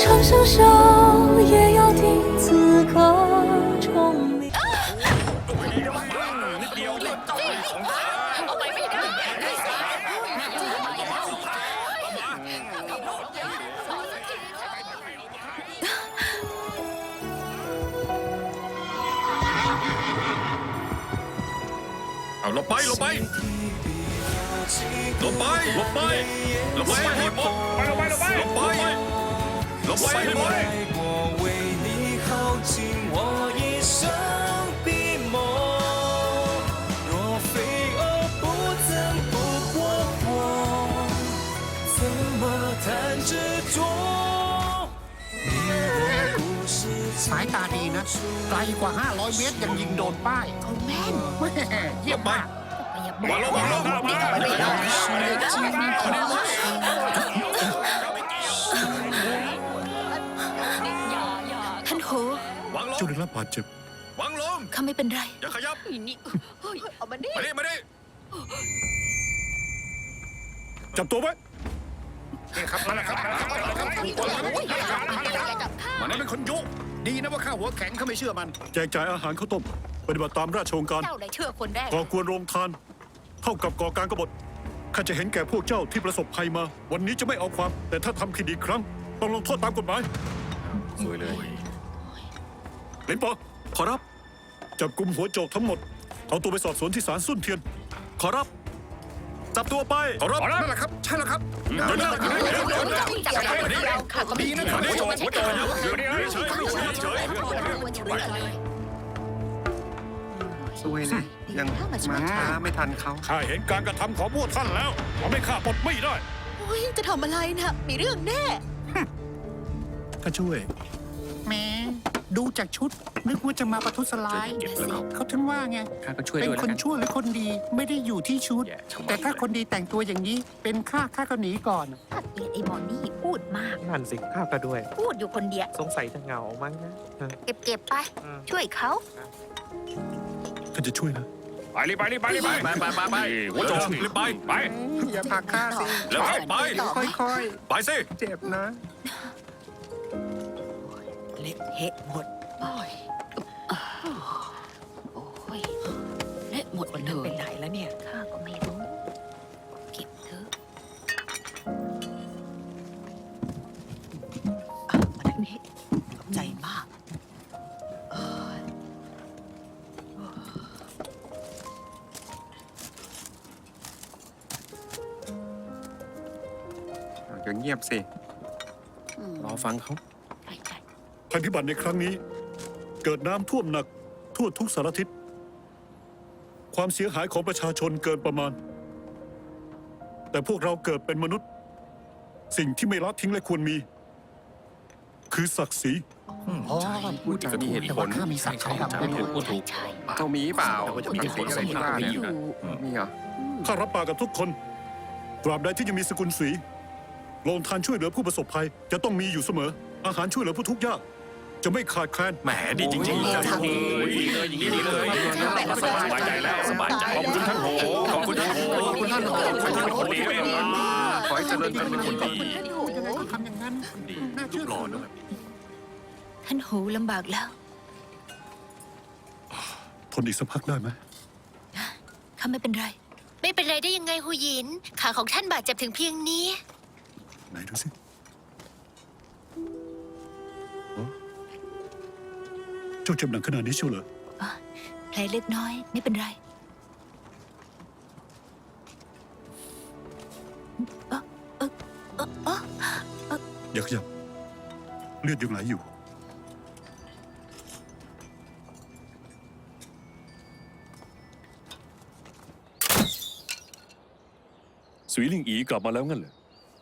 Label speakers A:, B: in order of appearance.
A: 长相守，也要听此刻钟鸣。
B: เอาหลบไปหลบไปหลบไปหลบไปหลบไปให้หมดหลบไปหลบไปหลบไปหลบไป ให้หมด
C: 我为你耗尽我一生笔墨，若非偶不曾不过火，怎么谈执着？你的故事
D: สายตาดีนะ ไกลกว่า 500 เมตรยังยิงโดนป้าย
E: เขาแม่น
D: แม่เยี่ยมมาก
B: วางลงวางลง
E: นี่ทำไม่ได้ ท่าน
F: จ้าได้รับบาดเจ็บ
B: วางลง
E: ข้าไม่เป็นไร
B: อย่าขยับ
E: นี่เฮ้ยเอามานี่
B: มาดิมาดิ
F: จับตัวไว้
D: มันนั้นเป็นคนยุ ดีนะว่าข้าหัวแข็งเขาไม่เชื่อมัน
F: แจกจ่ายอาหารข้าวต้ม ปฏิบัติตามราชโองการ
E: เจ้าเลยเชื่อคนแรก
F: ก่อกวนโรงทาน เท่ากับก่อการกบฏ ข้าจะเห็นแก่พวกเจ้าที่ประสบภัยมา วันนี้จะไม่เอาความ แต่ถ้าทำผิดอีกครั้ง ต้องลงโทษตามกฎหมาย
B: สวยเลย
F: เลินปอขอรับ จับกลุ่มหัวโจกทั้งหมด เอาตัวไปสอบสวนที่ศาลสุนเทียน ขอรับ จับตัวไป
B: ขอรับ
D: นั่นแหละครับ ใช่แล้วครับ
B: เดี๋ยวนะเดี๋ยวเดี๋ยวเดี๋ยวเดี๋ยว
E: จับได้คนเดียวข้าก็ไม่
D: ดีนะ
E: เชื่อ
D: หัวโจกหัวโจก
B: อยู่นี่เฉยเฉย
G: สวยนะยังมาช้าไม่ทันเขา
F: ข้าเห็นการกระทำของพวกท่านแล้วทำให้ข้าปลดไม่ได้
E: โอ้ยจะทำอะไรนะมีเรื่องแน่
F: ข้าช่วย
D: แหม ดูจากชุด นึกว่าจะมาประทุษร้ายเขาถึงว่าไง
G: ข้าก็ช่วย
D: เป็น
G: ด้วย
D: คน
G: แล้วกัน
D: ชั่วหรือคนดีไม่ได้อยู่ที่ชุด
G: แย่ชะมัด
D: แต่ถ้าคนดีแต่งตัวอย่างนี้ เป็นข้าข้าก็หนีก่อน
E: ถ้าเกลียดไอ้หมอนี่พูดมาก
H: นั่นสิข้าก็ด้วย
E: พูดอยู่คนเดียว
H: สงสัยจะเหงามั้งนะ
E: เก็บเก็บๆไป
H: อืม
E: ช่วยเขา
F: ข้าจะช่วยนะ
B: ไปรีบไปรีบไปรีบไปไปไปไปไปหัวโจกรีบไป ไป
G: อย่าผลักข้าสิ
B: แล้วเข้าไป
E: ต่อไหม
G: ค่อย
B: ไปสิ
G: ๆเจ็บนะ
E: เละเทะหมดโอ้ยโอ้ยเละหมดเลยเป็นไหนแล้วเนี่ย ข้าก็ไม่รู้ เก็บเถอะอะมาทางนี้ขอบใจมากเอ้ย
G: เดี๋ยวเงียบสิ
E: อืม
G: รอฟังเขา
E: ใช่ใช่
F: ภัยพิบัติในครั้งนี้ เกิดน้ำท่วมหนักทั่วทุกสารทิศ ความเสียหายของประชาชนเกินประมาณ แต่พวกเราเกิดเป็นมนุษย์ สิ่งที่ไม่ละทิ้งและควรมี คือศักดิ์ศรี
D: อ๋อพูดจา
G: มีเหตุผล
D: แต่ว่าข้ามีศักดิ์ศรีดำ
E: ใช่
D: ไม่ถูก
E: ใช่ใช่
G: เจ้ามีเปล่า
B: แต่ว่าจะมีเหตุผล
G: อะไรที่ว่า
B: ไม่
G: เนี่ย
B: อยู่
G: มีเหรอ
F: ข้ารับปากกับทุกคน ตราบใดที่ยังมีสกุลศรีโรงทานช่วยเหลือผู้ประสบภัย จะต้องมีอยู่เสมอ อาหารช่วยเหลือผู้ทุกข์ยาก จะไม่ขาดแคลน
B: แหมดีจริงๆเลยดีเลยอย่างนี้ดีเลยสบายใจแล้วสบายใจขอบคุณท่านโหขอบคุณท่านโหขอบคุณท่านโหขอบคุณท่านเป็นคนดีเอง
G: ขอให้เจริญเจริญเป็นคนดี
D: ยังไงก็ทำอย่างนั้นน่า
B: รู
D: เชื่อ
B: ปหล่อด้วย
E: ท่านหูลำบากแล้ว
F: ทนอีกสักพักได้ไหม
E: ข้าไม่เป็นไร
I: ไม่เป็นไรได้ยังไงหูหยิน ขาของท่านบาดเจ็บถึงเพียงนี้
F: ไหนดูสิ จ้าเจ็บหนักขนาดนี้เชียวเหรอ
E: แผลเล็กน้อย ไม่เป็นไรเอ่อเอ่อเอ่อเอ่อ
F: อย่าขยับ เลือดยังไหลอยู่
J: สุยลิงอีกลับมาแล้วงั้นเหรอ